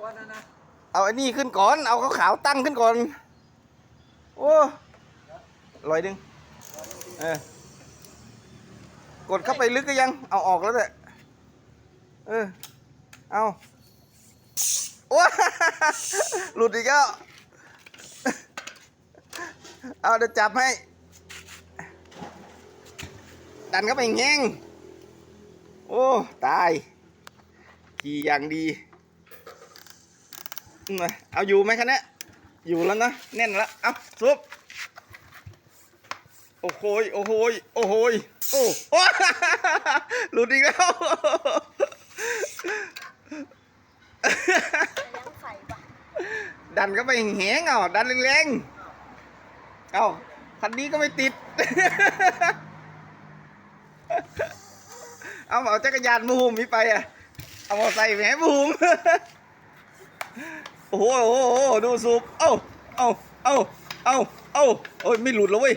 ก่อนนะนะเอาไอ้นี่ขึ้นก่อน เอาขาวๆตั้งขึ้นก่อน โอ้ลอยดึง เออ กดเข้าไปลึกก็ยัง เอาออกแล้วเนี่ยเออ เอาโอ้หลุดอีกแล้ว เอาเดี๋ยวจับให้ ดันเข้าไปแง่งโอ้ ตาย ขี่อย่างดี เอาอยู่ไหมคะเนี่ยอยู่แล้วนะแน่นแล้วเอาซุบโอ้โหยโอ้โหยโอ้โหยโอ้โอ้หลุดอีกแล้วยังไข่ปะดันก็ไปแหงเอาดันแรงๆเอาคันนี้ก็ไม่ติด เอาเอาจักรยานมาหุมนี่ไปอะ เอามาใส่แหมมาหุมโอ้โหโอ้โหดูสูบเอ้าเอ้าเอ้าเอ้าเอ้าโอ้ยไม่หลุดแล้วเว้ย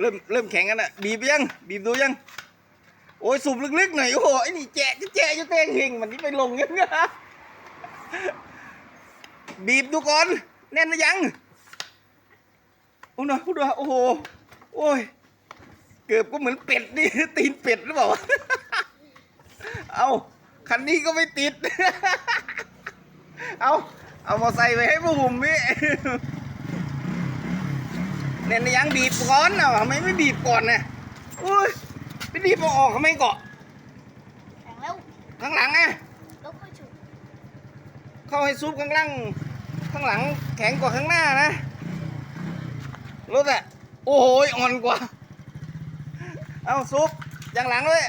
เริ่มเริ่มแข็งกันอะบีบยังบีบดูยังโอ้ยสูบลึกๆหน่อยโอ้โหไอ้นี่แจะจะแจะจะเต้งเฮงมันนี่ไปลงยังไงบีบดูก่อนแน่นหรือยังโอ้โหพูดว่าโอ้โหโอ้ยเกือบก็เหมือนเป็ดนี่ตีนเป็ดหรือเปล่าเอาคันนี้ก็ไม่ติด เอา เอามาใส่ไปให้ผู้หุ่มนี่แน่นหรือยังบีบก่อนเอาทำไมไม่บีบก่อนเนี่ยโอ้ยไปบีบเอาออกทำไมเกาะแข็งแล้วข้างหลังไงแล้วค่อยฉุดเข้าให้ซุปข้างล่างข้างหลังแข็งกว่าข้างหน้านะรถอะโอ้โหอ่อนกว่า เอาซุปอย่างหลังเลย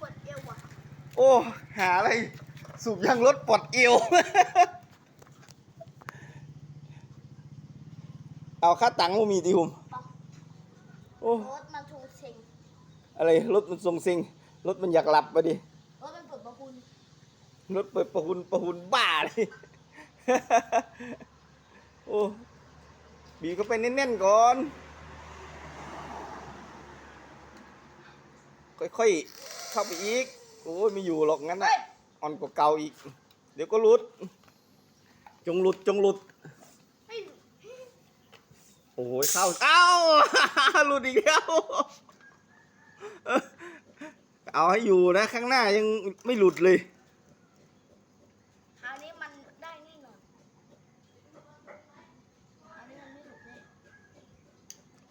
ปวดเอวอะโอ้ หาอะไร สูบยางรถปลดเอว เอาค่าตังค์มามีติหุมปะโอ้รถมันถูกเซ็งอะไรรถมันทรงซิงรถมันอยากหลับไปดิรถมันเปิดประทุนรถเปิดประหุนประหุนบ้าเลย โอ้บีบเข้าไปแน่นๆก่อน ค่อยๆ เข้าไปอีก โอ้ยไม่อยู่หรอกงั้นเฮ้อะยอ่อนกว่าเก่าอีก เดี๋ยวก็หลุด จงหลุดจงหลุดเฮ้ย โอ้ยเข้าเอ้าหลุดอีกแล้วเอาให้อยู่นะ ข้างหน้ายังไม่หลุดเลยคราวนี้มันได้แน่นอนคราวนี้มันไม่หลุดแน่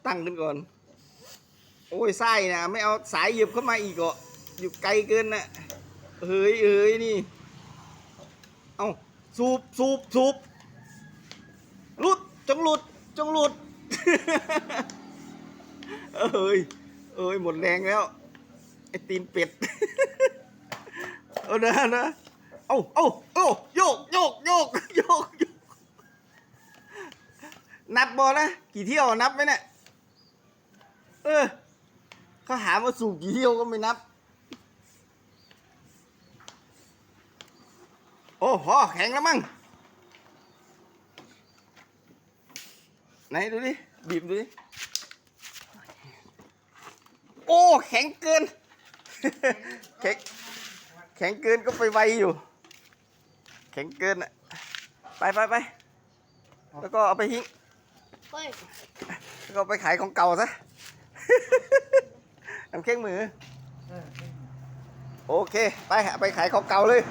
ตั้งขึ้นก่อน โอ้ยไส้นะไม่เอาสายหยียบเข้ามาอีกอะอยู่ไกลเกินนะเฮ้ยเฮ้ยนี่ เอาสูบสูบสูบหลุดจงหลุดจงหลุด เอ้ย เอ้ย หมดแรงแล้ว ไอตีนเป็ด เอานะนะ เอาเอาเอาโยกโยกโยกโยกโยก นับบอลนะ กี่เที่ยวนับไหมเนี่ย เออเขาหามาสูบกี่เที่ยวก็ไม่นับ โอ้พอแข็งแล้วมั้งไหนดูดิ บีบดูดิโอ้แข็งเกิน แข็งแข็งเกินก็ไปไวอยู่ แข็งเกินอะไปไปไปแล้วก็เอาไปทิ้งเฮ้ยแล้วก็เอาไปขายของเก่าซะน้ำเค้งมือเออโอเค ไปเอาไปขายของเก่าเลย